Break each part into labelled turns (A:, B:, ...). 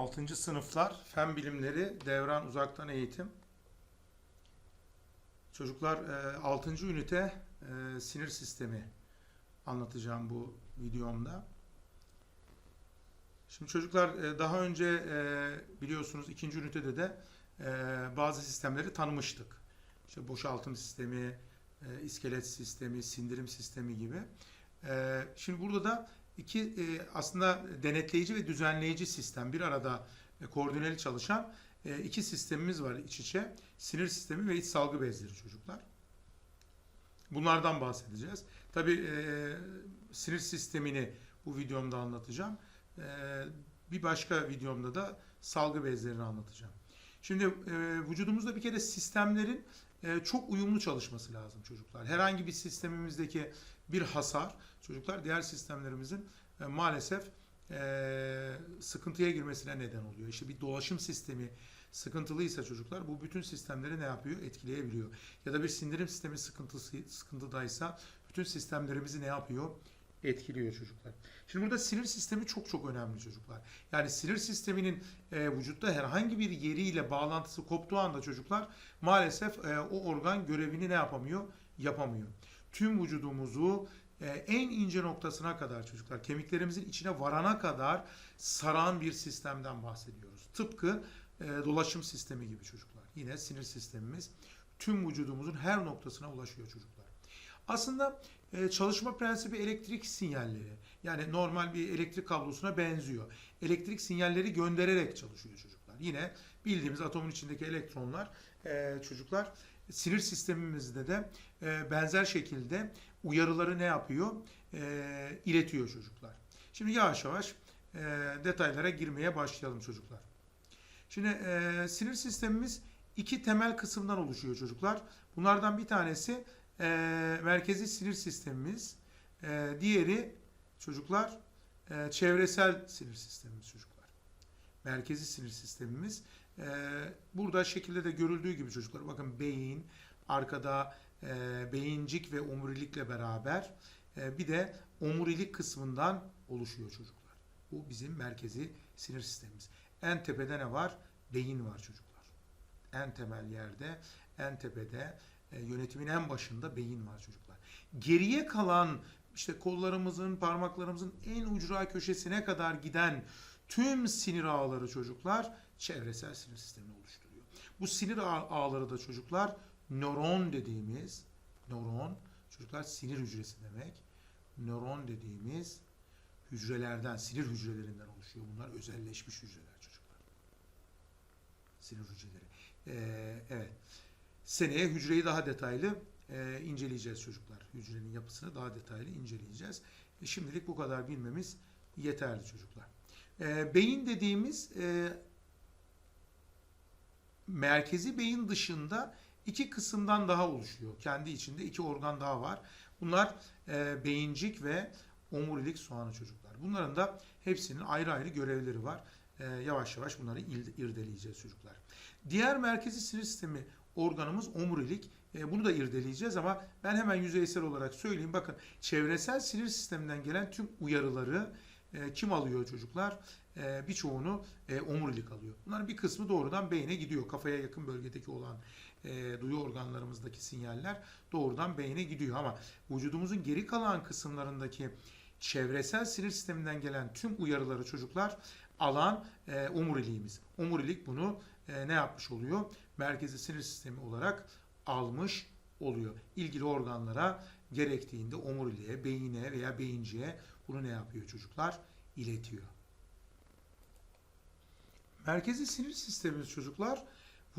A: 6. sınıflar Fen Bilimleri Devran Uzaktan Eğitim. Çocuklar 6. ünite e, sinir sistemi anlatacağım bu videomda. Şimdi çocuklar e, daha önce e, biliyorsunuz 2. ünitede de e, bazı sistemleri tanımıştık. İşte boşaltım sistemi, e, iskelet sistemi, sindirim sistemi gibi. E, Şimdi burada da iki e, aslında denetleyici ve düzenleyici sistem bir arada e, koordineli çalışan e, iki sistemimiz var iç içe. Sinir sistemi ve iç salgı bezleri çocuklar. Bunlardan bahsedeceğiz. Tabii e, sinir sistemini bu videomda anlatacağım. E, bir başka videomda da salgı bezlerini anlatacağım. Şimdi e, vücudumuzda bir kere sistemlerin e, çok uyumlu çalışması lazım çocuklar. Herhangi bir sistemimizdeki bir hasar çocuklar diğer sistemlerimizin e, maalesef e, sıkıntıya girmesine neden oluyor. İşte bir dolaşım sistemi sıkıntılıysa çocuklar bu bütün sistemleri ne yapıyor? Etkileyebiliyor. Ya da bir sindirim sistemi sıkıntısı sıkıntıdaysa bütün sistemlerimizi ne yapıyor? Etkiliyor çocuklar. Şimdi burada sinir sistemi çok çok önemli çocuklar. Yani sinir sisteminin e, vücutta herhangi bir yeriyle bağlantısı koptuğu anda çocuklar maalesef e, o organ görevini ne yapamıyor? Yapamıyor. Tüm vücudumuzu e, en ince noktasına kadar çocuklar, kemiklerimizin içine varana kadar saran bir sistemden bahsediyoruz. Tıpkı e, dolaşım sistemi gibi çocuklar. Yine sinir sistemimiz tüm vücudumuzun her noktasına ulaşıyor çocuklar. Aslında e, çalışma prensibi elektrik sinyalleri. Yani normal bir elektrik kablosuna benziyor. Elektrik sinyalleri göndererek çalışıyor çocuklar. Yine bildiğimiz atomun içindeki elektronlar çocuklar sinir sistemimizde de e, benzer şekilde uyarıları ne yapıyor? E, iletiyor çocuklar. Şimdi yavaş yavaş e, detaylara girmeye başlayalım çocuklar. Şimdi e, sinir sistemimiz iki temel kısımdan oluşuyor çocuklar. Bunlardan bir tanesi e, merkezi sinir sistemimiz. E, diğeri çocuklar e, çevresel sinir sistemimiz çocuklar. Merkezi sinir sistemimiz. E, burada şekilde de görüldüğü gibi çocuklar bakın beyin, arkada e, beyincik ve omurilikle beraber e, bir de omurilik kısmından oluşuyor çocuklar. Bu bizim merkezi sinir sistemimiz. En tepede ne var? Beyin var çocuklar. En temel yerde, en tepede, e, yönetimin en başında beyin var çocuklar. Geriye kalan işte kollarımızın, parmaklarımızın en ucra köşesine kadar giden tüm sinir ağları çocuklar çevresel sinir sistemini oluşturuyor. Bu sinir ağ- ağları da çocuklar nöron dediğimiz nöron çocuklar sinir hücresi demek. Nöron dediğimiz hücrelerden, sinir hücrelerinden oluşuyor. Bunlar özelleşmiş hücreler çocuklar. Sinir hücreleri. Ee, evet. Seneye hücreyi daha detaylı e, inceleyeceğiz çocuklar. Hücrenin yapısını daha detaylı inceleyeceğiz. E, şimdilik bu kadar bilmemiz yeterli çocuklar. E, beyin dediğimiz e, merkezi beyin dışında iki kısımdan daha oluşuyor. Kendi içinde iki organ daha var. Bunlar e, beyincik ve omurilik soğanı çocuklar. Bunların da hepsinin ayrı ayrı görevleri var. E, yavaş yavaş bunları irdeleyeceğiz çocuklar. Diğer merkezi sinir sistemi organımız omurilik. E, bunu da irdeleyeceğiz ama ben hemen yüzeysel olarak söyleyeyim. Bakın çevresel sinir sisteminden gelen tüm uyarıları e, kim alıyor çocuklar? E, birçoğunu e, omurilik alıyor. Bunların bir kısmı doğrudan beyne gidiyor. Kafaya yakın bölgedeki olan e, duyu organlarımızdaki sinyaller doğrudan beyne gidiyor. Ama vücudumuzun geri kalan kısımlarındaki çevresel sinir sisteminden gelen tüm uyarıları çocuklar alan omuriliğimiz. Omurilik bunu ne yapmış oluyor? Merkezi sinir sistemi olarak almış oluyor. İlgili organlara gerektiğinde omuriliğe, beyine veya beyinciğe bunu ne yapıyor çocuklar? İletiyor. Merkezi sinir sistemimiz çocuklar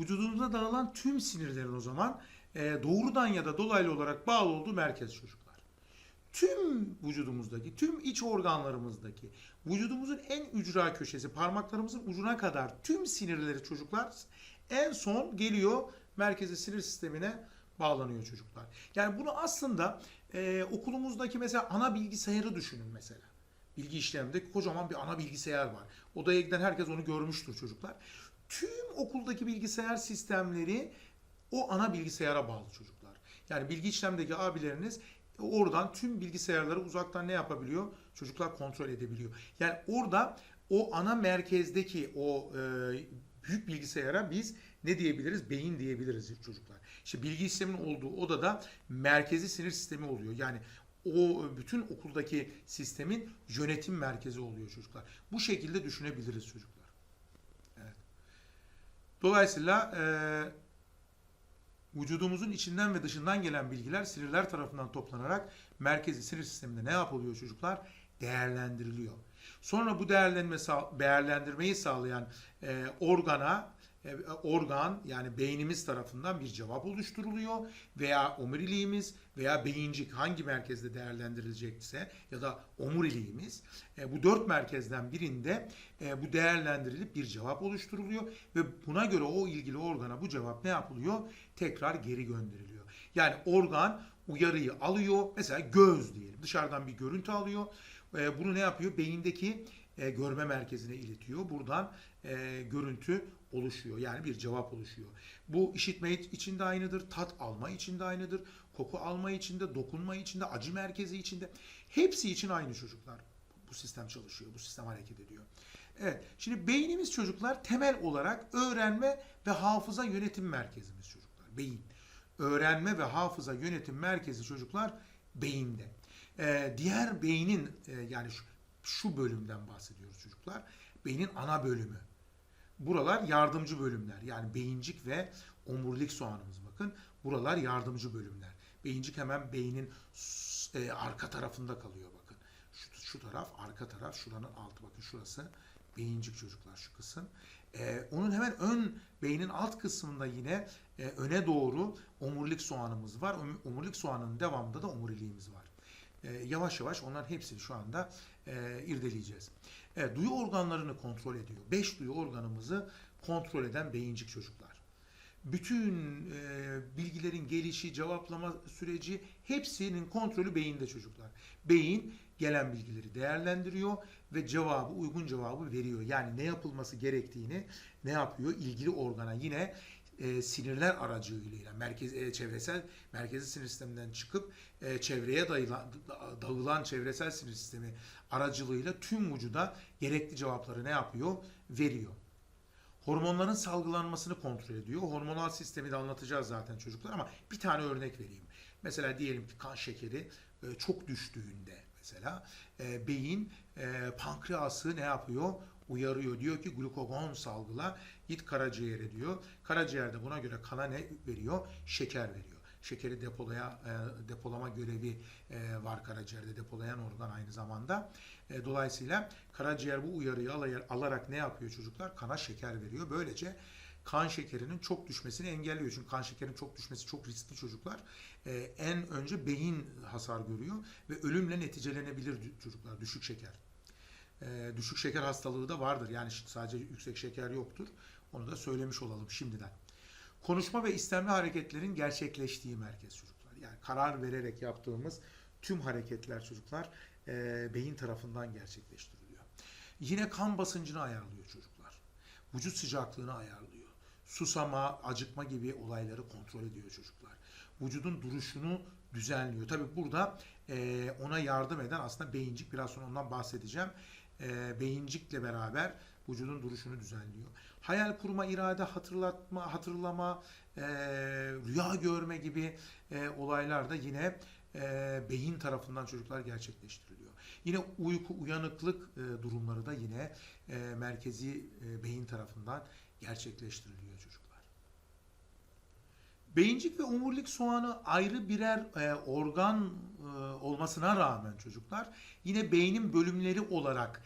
A: vücudumuzda dağılan tüm sinirlerin o zaman e, doğrudan ya da dolaylı olarak bağlı olduğu merkez çocuklar. Tüm vücudumuzdaki, tüm iç organlarımızdaki, vücudumuzun en ücra köşesi, parmaklarımızın ucuna kadar tüm sinirleri çocuklar en son geliyor merkezi sinir sistemine bağlanıyor çocuklar. Yani bunu aslında e, okulumuzdaki mesela ana bilgisayarı düşünün mesela. Bilgi işleminde kocaman bir ana bilgisayar var. Odaya giden herkes onu görmüştür çocuklar. Tüm okuldaki bilgisayar sistemleri o ana bilgisayara bağlı çocuklar. Yani bilgi işlemdeki abileriniz oradan tüm bilgisayarları uzaktan ne yapabiliyor? Çocuklar kontrol edebiliyor. Yani orada o ana merkezdeki o e, büyük bilgisayara biz ne diyebiliriz? Beyin diyebiliriz çocuklar. İşte bilgi sisteminin olduğu odada merkezi sinir sistemi oluyor. Yani o bütün okuldaki sistemin yönetim merkezi oluyor çocuklar. Bu şekilde düşünebiliriz çocuklar. Evet. Dolayısıyla e, vücudumuzun içinden ve dışından gelen bilgiler sinirler tarafından toplanarak merkezi sinir sisteminde ne yapılıyor çocuklar? Değerlendiriliyor. Sonra bu değerlenme değerlendirmeyi sağlayan e, organa organ yani beynimiz tarafından bir cevap oluşturuluyor veya omuriliğimiz veya beyincik hangi merkezde değerlendirilecekse ya da omuriliğimiz e, bu dört merkezden birinde e, bu değerlendirilip bir cevap oluşturuluyor ve buna göre o ilgili organa bu cevap ne yapılıyor? Tekrar geri gönderiliyor. Yani organ uyarıyı alıyor. Mesela göz diyelim. Dışarıdan bir görüntü alıyor. E, bunu ne yapıyor? Beyindeki e, görme merkezine iletiyor. Buradan e, görüntü oluşuyor. Yani bir cevap oluşuyor. Bu işitme için de aynıdır, tat alma için de aynıdır, koku alma için de, dokunma için de, acı merkezi için de. Hepsi için aynı çocuklar. Bu sistem çalışıyor, bu sistem hareket ediyor. Evet, şimdi beynimiz çocuklar temel olarak öğrenme ve hafıza yönetim merkezimiz çocuklar. Beyin. Öğrenme ve hafıza yönetim merkezi çocuklar beyinde. Ee, diğer beynin e, yani şu, şu bölümden bahsediyoruz çocuklar. Beynin ana bölümü. Buralar yardımcı bölümler. Yani beyincik ve omurilik soğanımız bakın. Buralar yardımcı bölümler. Beyincik hemen beynin e, arka tarafında kalıyor bakın. Şu, şu taraf arka taraf şuranın altı bakın şurası beyincik çocuklar şu kısım. E, onun hemen ön beynin alt kısmında yine e, öne doğru omurilik soğanımız var. Omurilik soğanının devamında da omuriliğimiz var. E, yavaş yavaş onların hepsini şu anda e, irdeleyeceğiz. Evet, duyu organlarını kontrol ediyor. Beş duyu organımızı kontrol eden beyincik çocuklar. Bütün e, bilgilerin gelişi, cevaplama süreci hepsinin kontrolü beyinde çocuklar. Beyin gelen bilgileri değerlendiriyor ve cevabı, uygun cevabı veriyor. Yani ne yapılması gerektiğini ne yapıyor? İlgili organa yine e, sinirler aracılığıyla merkez e, çevresel merkezi sinir sisteminden çıkıp e, çevreye dayılan, dağılan çevresel sinir sistemi aracılığıyla tüm vücuda gerekli cevapları ne yapıyor? Veriyor. Hormonların salgılanmasını kontrol ediyor. Hormonal sistemi de anlatacağız zaten çocuklar ama bir tane örnek vereyim. Mesela diyelim ki kan şekeri e, çok düştüğünde mesela e, beyin e, pankreası ne yapıyor? uyarıyor. Diyor ki glukagon salgıla git karaciğere diyor. Karaciğer de buna göre kana ne veriyor? Şeker veriyor. Şekeri depolaya e, depolama görevi e, var karaciğerde depolayan organ aynı zamanda. E, dolayısıyla karaciğer bu uyarıyı alarak ne yapıyor çocuklar? Kana şeker veriyor. Böylece kan şekerinin çok düşmesini engelliyor. Çünkü kan şekerinin çok düşmesi çok riskli çocuklar. Ee, en önce beyin hasar görüyor ve ölümle neticelenebilir çocuklar düşük şeker e, düşük şeker hastalığı da vardır. Yani sadece yüksek şeker yoktur. Onu da söylemiş olalım şimdiden. Konuşma ve istemli hareketlerin gerçekleştiği merkez çocuklar. Yani karar vererek yaptığımız tüm hareketler çocuklar e, beyin tarafından gerçekleştiriliyor. Yine kan basıncını ayarlıyor çocuklar. Vücut sıcaklığını ayarlıyor. Susama, acıkma gibi olayları kontrol ediyor çocuklar. Vücudun duruşunu düzenliyor. Tabi burada e, ona yardım eden aslında beyincik. Biraz sonra ondan bahsedeceğim e, beyincikle beraber vücudun duruşunu düzenliyor. Hayal kurma, irade, hatırlatma, hatırlama, e, rüya görme gibi e, olaylar da yine e, beyin tarafından çocuklar gerçekleştiriliyor. Yine uyku, uyanıklık e, durumları da yine e, merkezi e, beyin tarafından gerçekleştiriliyor çocuklar. Beyincik ve omurilik soğanı ayrı birer e, organ e, olmasına rağmen çocuklar yine beynin bölümleri olarak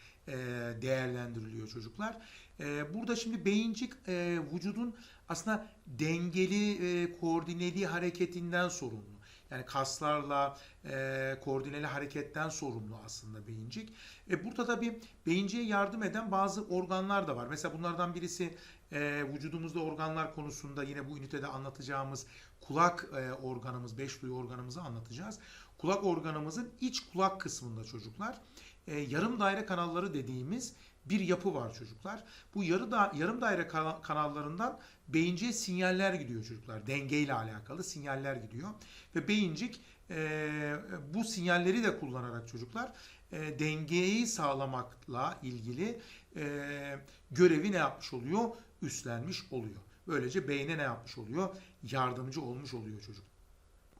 A: değerlendiriliyor çocuklar. E, burada şimdi beyincik e, vücudun aslında dengeli, e, koordineli hareketinden sorumlu. Yani kaslarla e, koordineli hareketten sorumlu aslında beyincik. E, burada da bir beyinciye yardım eden bazı organlar da var. Mesela bunlardan birisi e, vücudumuzda organlar konusunda yine bu ünitede anlatacağımız kulak e, organımız, beş duyu organımızı anlatacağız. Kulak organımızın iç kulak kısmında çocuklar e, yarım daire kanalları dediğimiz bir yapı var çocuklar. Bu yarı da, yarım daire kanallarından beyinciye sinyaller gidiyor çocuklar. Dengeyle alakalı sinyaller gidiyor. Ve beyincik e, bu sinyalleri de kullanarak çocuklar e, dengeyi sağlamakla ilgili e, görevi ne yapmış oluyor? Üstlenmiş oluyor. Böylece beyne ne yapmış oluyor? Yardımcı olmuş oluyor çocuk.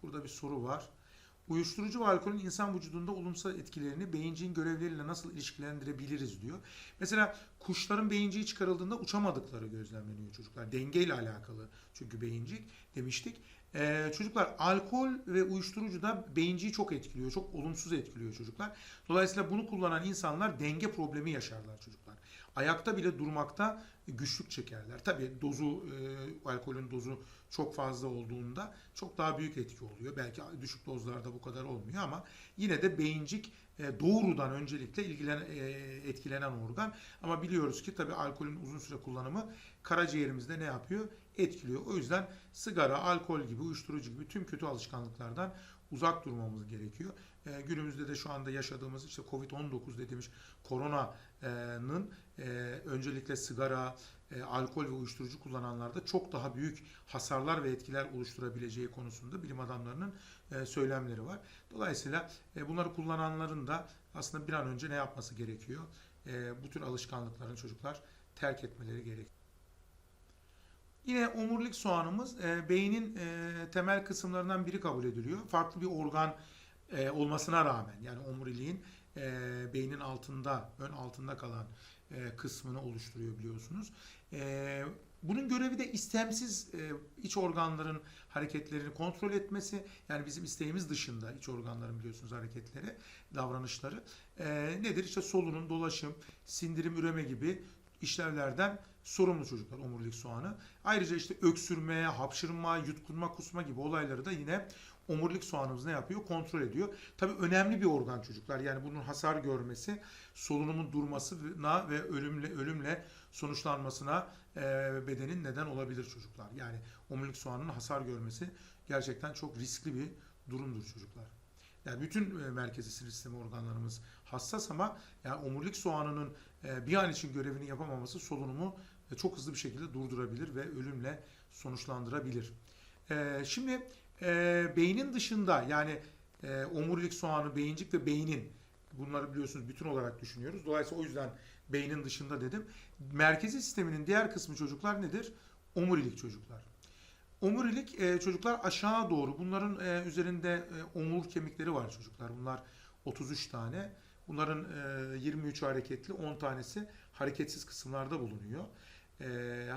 A: Burada bir soru var. Uyuşturucu ve alkolün insan vücudunda olumsuz etkilerini beyinciğin görevleriyle nasıl ilişkilendirebiliriz diyor. Mesela kuşların beyinciği çıkarıldığında uçamadıkları gözlemleniyor çocuklar. Dengeyle alakalı çünkü beyincik demiştik. Ee, çocuklar alkol ve uyuşturucu da beyinciği çok etkiliyor. Çok olumsuz etkiliyor çocuklar. Dolayısıyla bunu kullanan insanlar denge problemi yaşarlar çocuklar. Ayakta bile durmakta güçlük çekerler. Tabii dozu, e, alkolün dozu çok fazla olduğunda çok daha büyük etki oluyor. Belki düşük dozlarda bu kadar olmuyor ama yine de beyincik e, doğrudan öncelikle ilgilen, e, etkilenen organ. Ama biliyoruz ki tabii alkolün uzun süre kullanımı karaciğerimizde ne yapıyor? Etkiliyor. O yüzden sigara, alkol gibi, uyuşturucu gibi tüm kötü alışkanlıklardan uzak durmamız gerekiyor. E, günümüzde de şu anda yaşadığımız işte Covid-19 dediğimiz koronanın e, öncelikle sigara, e, alkol ve uyuşturucu kullananlarda çok daha büyük hasarlar ve etkiler oluşturabileceği konusunda bilim adamlarının e, söylemleri var. Dolayısıyla e, bunları kullananların da aslında bir an önce ne yapması gerekiyor? E, bu tür alışkanlıkların çocuklar terk etmeleri gerekiyor. Yine omurilik soğanımız e, beynin e, temel kısımlarından biri kabul ediliyor. Farklı bir organ e, olmasına rağmen yani omuriliğin e, beynin altında, ön altında kalan e, kısmını oluşturuyor biliyorsunuz. E, bunun görevi de istemsiz e, iç organların hareketlerini kontrol etmesi. Yani bizim isteğimiz dışında iç organların biliyorsunuz hareketleri, davranışları. E, nedir? İşte solunum, dolaşım, sindirim, üreme gibi işlevlerden sorumlu çocuklar omurilik soğanı. Ayrıca işte öksürme, hapşırma, yutkunma, kusma gibi olayları da yine omurilik soğanımız ne yapıyor? Kontrol ediyor. Tabii önemli bir organ çocuklar. Yani bunun hasar görmesi, solunumun durmasına ve ölümle ölümle sonuçlanmasına e, bedenin neden olabilir çocuklar. Yani omurilik soğanının hasar görmesi gerçekten çok riskli bir durumdur çocuklar. Yani bütün e, merkezi sinir sistemi organlarımız hassas ama yani omurilik soğanının e, bir an için görevini yapamaması solunumu çok hızlı bir şekilde durdurabilir ve ölümle sonuçlandırabilir. E, şimdi e, beynin dışında yani e, omurilik soğanı, beyincik ve beynin bunları biliyorsunuz bütün olarak düşünüyoruz. Dolayısıyla o yüzden beynin dışında dedim. Merkezi sisteminin diğer kısmı çocuklar nedir? Omurilik çocuklar. Omurilik e, çocuklar aşağı doğru. Bunların e, üzerinde e, omur kemikleri var çocuklar. Bunlar 33 tane. Bunların e, 23 hareketli, 10 tanesi hareketsiz kısımlarda bulunuyor. E,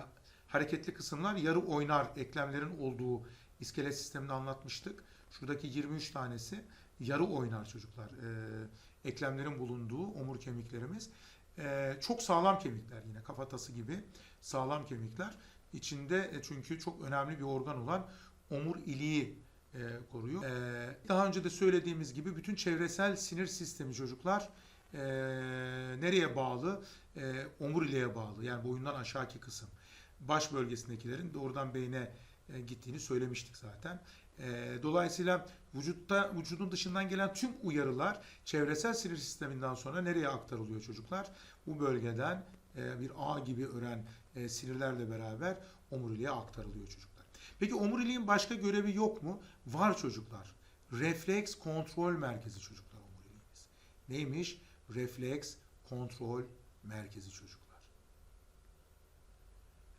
A: hareketli kısımlar yarı oynar eklemlerin olduğu iskelet sisteminde anlatmıştık. Şuradaki 23 tanesi yarı oynar çocuklar. E, eklemlerin bulunduğu omur kemiklerimiz. E, çok sağlam kemikler yine kafatası gibi sağlam kemikler. İçinde e, çünkü çok önemli bir organ olan omur iliği e, koruyor. E, daha önce de söylediğimiz gibi bütün çevresel sinir sistemi çocuklar e, nereye bağlı? E, omuriliğe bağlı. Yani boyundan aşağıki kısım. Baş bölgesindekilerin doğrudan beyne e, gittiğini söylemiştik zaten. E, dolayısıyla vücutta vücudun dışından gelen tüm uyarılar çevresel sinir sisteminden sonra nereye aktarılıyor çocuklar? Bu bölgeden e, bir ağ gibi ören e, sinirlerle beraber omuriliğe aktarılıyor çocuklar. Peki omuriliğin başka görevi yok mu? Var çocuklar. Refleks kontrol merkezi çocuklar omuriliğimiz. Neymiş? Refleks kontrol merkezi çocuklar.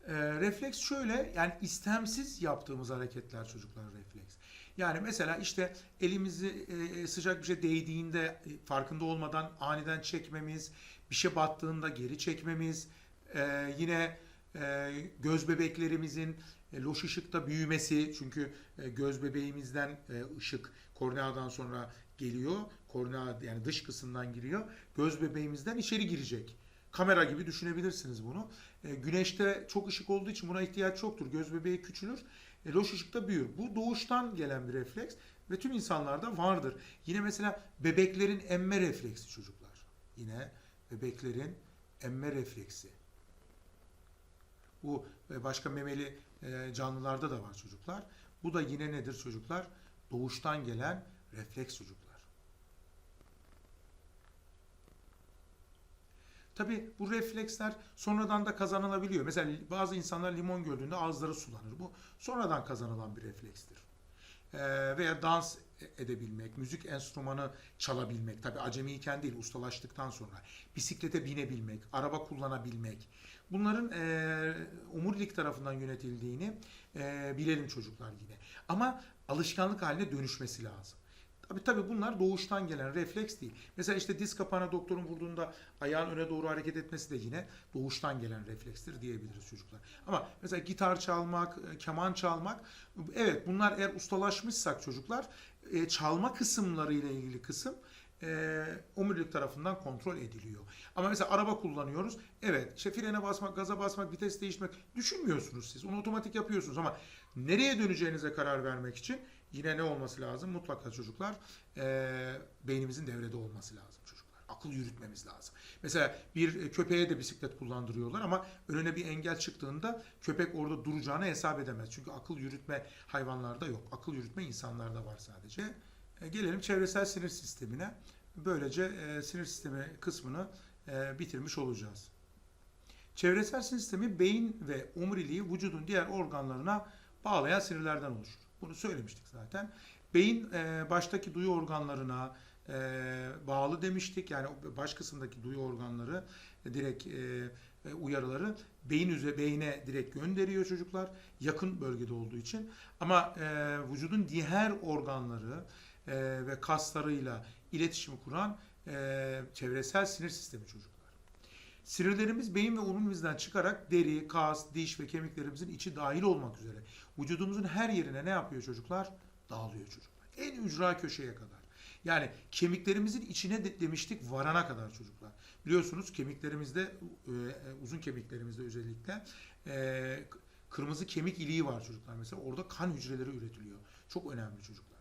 A: E, refleks şöyle yani istemsiz yaptığımız hareketler çocuklar refleks. Yani mesela işte elimizi e, sıcak bir şey değdiğinde e, farkında olmadan aniden çekmemiz, bir şey battığında geri çekmemiz, e, yine e, göz bebeklerimizin e, loş ışıkta büyümesi çünkü e, göz bebeğimizden e, ışık korneadan sonra geliyor. Kornea yani dış kısımdan giriyor. Göz bebeğimizden içeri girecek. Kamera gibi düşünebilirsiniz bunu. E, güneşte çok ışık olduğu için buna ihtiyaç yoktur. Göz bebeği küçülür. E, loş ışıkta büyür. Bu doğuştan gelen bir refleks ve tüm insanlarda vardır. Yine mesela bebeklerin emme refleksi çocuklar. Yine bebeklerin emme refleksi. Bu başka memeli e, canlılarda da var çocuklar. Bu da yine nedir çocuklar? Doğuştan gelen refleks çocuklar. Tabi bu refleksler sonradan da kazanılabiliyor. Mesela bazı insanlar limon gördüğünde ağızları sulanır. Bu sonradan kazanılan bir reflekstir. e, veya dans edebilmek, müzik enstrümanı çalabilmek, tabi acemiyken değil ustalaştıktan sonra, bisiklete binebilmek, araba kullanabilmek, bunların e, omurilik tarafından yönetildiğini e, bilelim çocuklar yine. Ama alışkanlık haline dönüşmesi lazım. Tabii tabii bunlar doğuştan gelen refleks değil. Mesela işte diz kapağına doktorun vurduğunda ayağın öne doğru hareket etmesi de yine doğuştan gelen reflekstir diyebiliriz çocuklar. Ama mesela gitar çalmak, e, keman çalmak evet bunlar eğer ustalaşmışsak çocuklar e, çalma kısımlarıyla ilgili kısım e, omurilik tarafından kontrol ediliyor. Ama mesela araba kullanıyoruz. Evet işte frene basmak, gaza basmak, vites değiştirmek düşünmüyorsunuz siz. Onu otomatik yapıyorsunuz ama nereye döneceğinize karar vermek için yine ne olması lazım? Mutlaka çocuklar e, beynimizin devrede olması lazım çocuklar. Akıl yürütmemiz lazım. Mesela bir köpeğe de bisiklet kullandırıyorlar ama önüne bir engel çıktığında köpek orada duracağını hesap edemez. Çünkü akıl yürütme hayvanlarda yok. Akıl yürütme insanlarda var sadece. E, gelelim çevresel sinir sistemine. Böylece e, sinir sistemi kısmını e, bitirmiş olacağız. Çevresel sinir sistemi beyin ve omuriliği vücudun diğer organlarına bağlayan sinirlerden oluşur. Bunu söylemiştik zaten. Beyin e, baştaki duyu organlarına e, bağlı demiştik. Yani baş kısımdaki duyu organları e, direkt e, e, uyarıları beyin üzerine beyine direkt gönderiyor çocuklar. Yakın bölgede olduğu için. Ama e, vücudun diğer organları e, ve kaslarıyla iletişimi kuran e, çevresel sinir sistemi çocuklar. Sinirlerimiz beyin ve omurilimizden çıkarak deri, kas, diş ve kemiklerimizin içi dahil olmak üzere vücudumuzun her yerine ne yapıyor çocuklar? Dağılıyor çocuklar. En ücra köşeye kadar. Yani kemiklerimizin içine de, demiştik varana kadar çocuklar. Biliyorsunuz kemiklerimizde e, uzun kemiklerimizde özellikle e, kırmızı kemik iliği var çocuklar. Mesela orada kan hücreleri üretiliyor. Çok önemli çocuklar.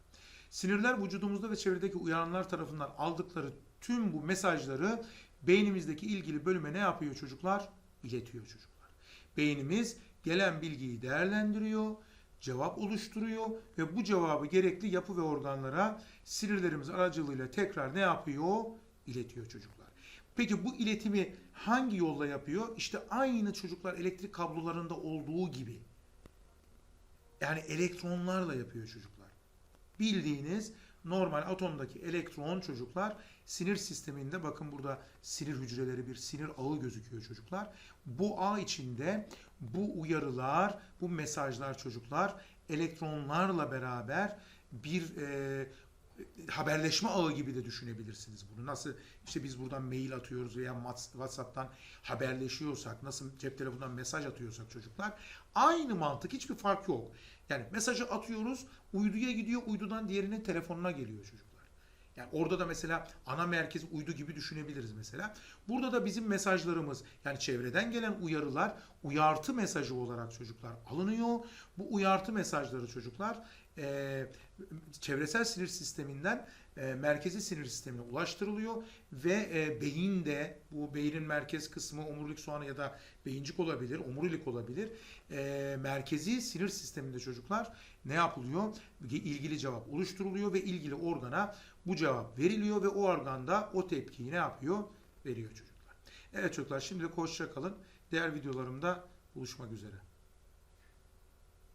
A: Sinirler vücudumuzda ve çevredeki uyaranlar tarafından aldıkları tüm bu mesajları beynimizdeki ilgili bölüme ne yapıyor çocuklar? İletiyor çocuklar. Beynimiz gelen bilgiyi değerlendiriyor, cevap oluşturuyor ve bu cevabı gerekli yapı ve organlara sinirlerimiz aracılığıyla tekrar ne yapıyor? İletiyor çocuklar. Peki bu iletimi hangi yolla yapıyor? İşte aynı çocuklar elektrik kablolarında olduğu gibi. Yani elektronlarla yapıyor çocuklar. Bildiğiniz normal atomdaki elektron çocuklar sinir sisteminde bakın burada sinir hücreleri bir sinir ağı gözüküyor çocuklar. Bu ağ içinde bu uyarılar, bu mesajlar çocuklar elektronlarla beraber bir e, haberleşme ağı gibi de düşünebilirsiniz bunu. Nasıl işte biz buradan mail atıyoruz veya WhatsApp'tan haberleşiyorsak, nasıl cep telefonundan mesaj atıyorsak çocuklar aynı mantık hiçbir fark yok. Yani mesajı atıyoruz, uyduya gidiyor, uydudan diğerinin telefonuna geliyor çocuklar. Yani orada da mesela ana merkez uydu gibi düşünebiliriz mesela. Burada da bizim mesajlarımız yani çevreden gelen uyarılar uyartı mesajı olarak çocuklar alınıyor. Bu uyartı mesajları çocuklar e, çevresel sinir sisteminden e, merkezi sinir sistemine ulaştırılıyor ve e, beyinde bu beynin merkez kısmı omurilik soğanı ya da beyincik olabilir, omurilik olabilir. E, merkezi sinir sisteminde çocuklar ne yapılıyor? İlgili cevap oluşturuluyor ve ilgili organa bu cevap veriliyor ve o organda o tepkiyi ne yapıyor? Veriyor çocuklar. Evet çocuklar şimdi hoşça kalın. Diğer videolarımda buluşmak üzere.